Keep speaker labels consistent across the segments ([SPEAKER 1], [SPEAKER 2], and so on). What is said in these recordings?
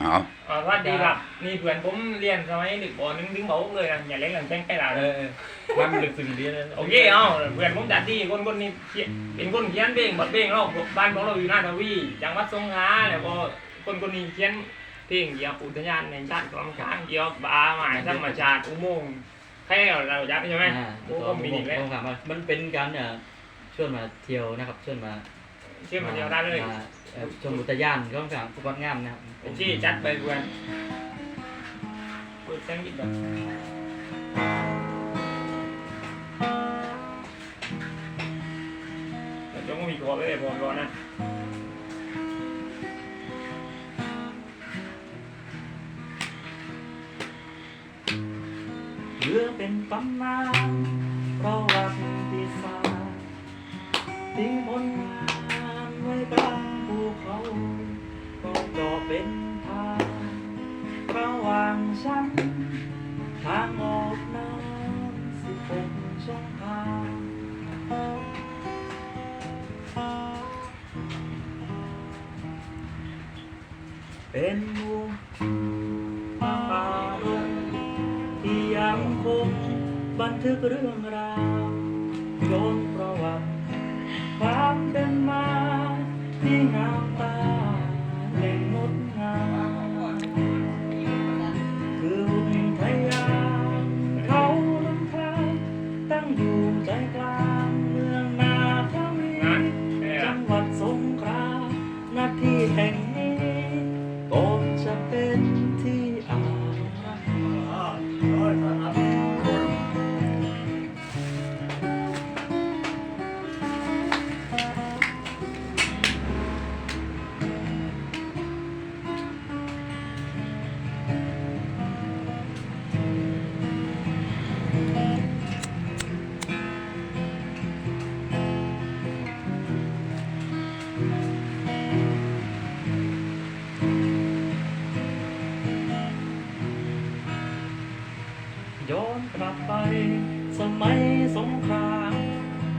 [SPEAKER 1] เอา
[SPEAKER 2] อ่าสวัสดีครับนี่เพื่อนผมเรียนสมัยหนึ่งปหนึ่งถึงปหกเลยนะอย่าเล่นหลังแจ้งใกล้หลาน
[SPEAKER 3] เออเออมันลึกซึ้งดีนะ
[SPEAKER 2] โอเคเอาเพื่อนผมจัดที่คนคนนี้เขียนเป็นคนเขียนเพลงบทเพลงเราบ้านของเราอยู่หน้าทวีจังหวัดสงขลาแล้วก็คนคนนี้เขียนเพลงเกี่ยวกับอุทยานในชาติกลางกลางเกี่ยวกับป่าไม้ธรรมชาติอุโมงค์ใครเราเราจัดใช่ไหม
[SPEAKER 3] อ่า
[SPEAKER 2] โอ้ก็มีอีกแล้ว
[SPEAKER 3] ผมถามว่ามันเป็นการเนี่ยชวนมาเที่ยวนะครับชวนมา
[SPEAKER 2] เชื่อมาเดียวได้เลย
[SPEAKER 3] มาเอ่อชมอุทยานก็ต้องการผู้กงามนะครับ
[SPEAKER 2] เป็นที่จัดไปเพื่อนเปิดเสียงยิบแบบแต่จงมีขอไปเลยผมรอนะ
[SPEAKER 4] เรือเป็นตำนาน ว่างฉันทางออกน้ำสิบหกช่องทางเป็นวงป่าดงที่ยังคงบันทึกเรื่องราวย้อนประวัติความเป็นมาที่งาม กลับไป สมัยสงคราม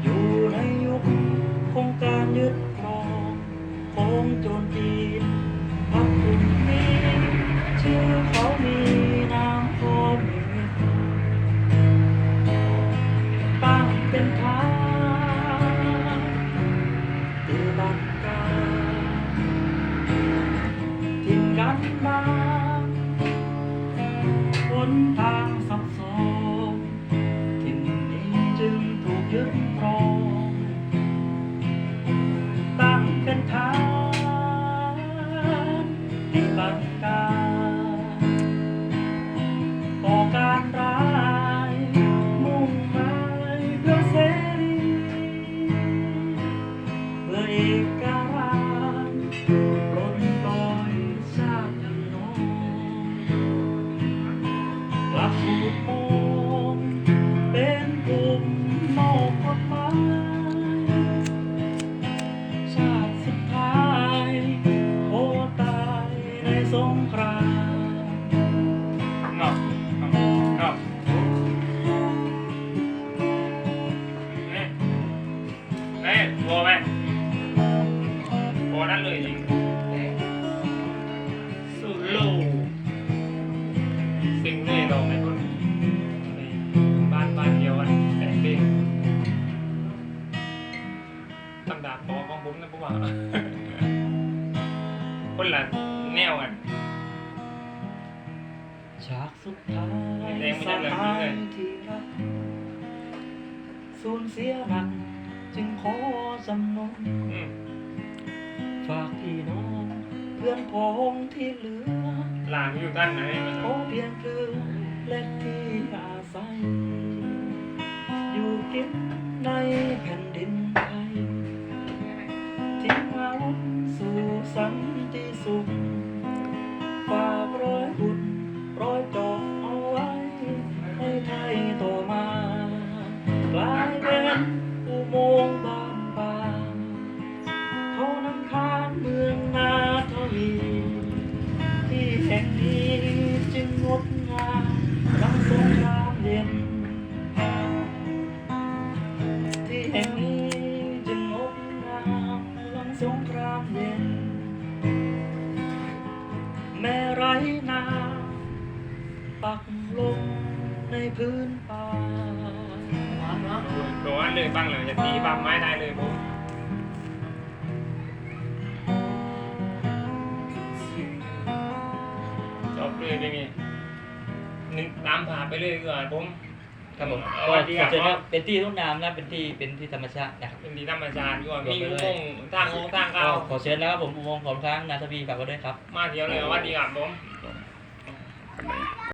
[SPEAKER 4] อยู่ในยุคของการยึดครองของโจรจี ตั้งเป็นฐานปฏิบัติการก่อการร้ายมุ่งหมายเพื่อเสรีเพื่อเอกราชปลดปล่อยชาติย่างน้อยกลับถู
[SPEAKER 2] พอไหมพอนั้นเลยจริงสุดโลสิ่งที่เราไม่คนบ้านบ้านเดียวกันแต่งเพลงตำดาบปอของผมนะผมว่าคนละแนวกัน
[SPEAKER 4] ฉากสุดท้าย
[SPEAKER 2] แดงไม่
[SPEAKER 4] ส
[SPEAKER 2] ได้เลย
[SPEAKER 4] หา
[SPEAKER 2] เลย
[SPEAKER 4] ยที่รักสูญเสียหนัก จึงขอจำนน
[SPEAKER 2] อืม
[SPEAKER 4] ฝากพี่น้องเพื่อนพ้องที่เหลือ
[SPEAKER 2] หลานอยู่ด้านไหนมัน
[SPEAKER 4] ขอเพียงเรือเล็กที่อาศัย อยู่กินใน เย็นที่แห่งนี้จึงงดงามลังสงครามเย็น แม่ไรนาปักลงในพื้นป่า
[SPEAKER 2] โดนเลยบ้างเลยจะตีบ้างไม้ได้เลยผมจบเลยเป็นไง หนึ่งตามผ่าไปเลยก่อนผม
[SPEAKER 3] ครับผม
[SPEAKER 2] เอา
[SPEAKER 3] ก็
[SPEAKER 2] ไว้ดี
[SPEAKER 3] ข
[SPEAKER 2] ค
[SPEAKER 3] อ
[SPEAKER 2] รับ
[SPEAKER 3] เชิญครับเป็นที่ทุ่งน้ำนะเป็นที่เป็นที่ธรรมชาตินะครับ
[SPEAKER 2] เป็นดีธรรมชาติก่อน
[SPEAKER 3] รวม
[SPEAKER 2] มี
[SPEAKER 3] ไป
[SPEAKER 2] อุ
[SPEAKER 3] ด้วย
[SPEAKER 2] โมงค์ทางโค้งทาง
[SPEAKER 3] ก็
[SPEAKER 2] เก้า
[SPEAKER 3] ขอเชิญแล้วครับผมอุโมงค์ของช้างนาทวีฝากไว้ด้วยครับ
[SPEAKER 2] มาเที่ยวเลยสวัสดีครับผม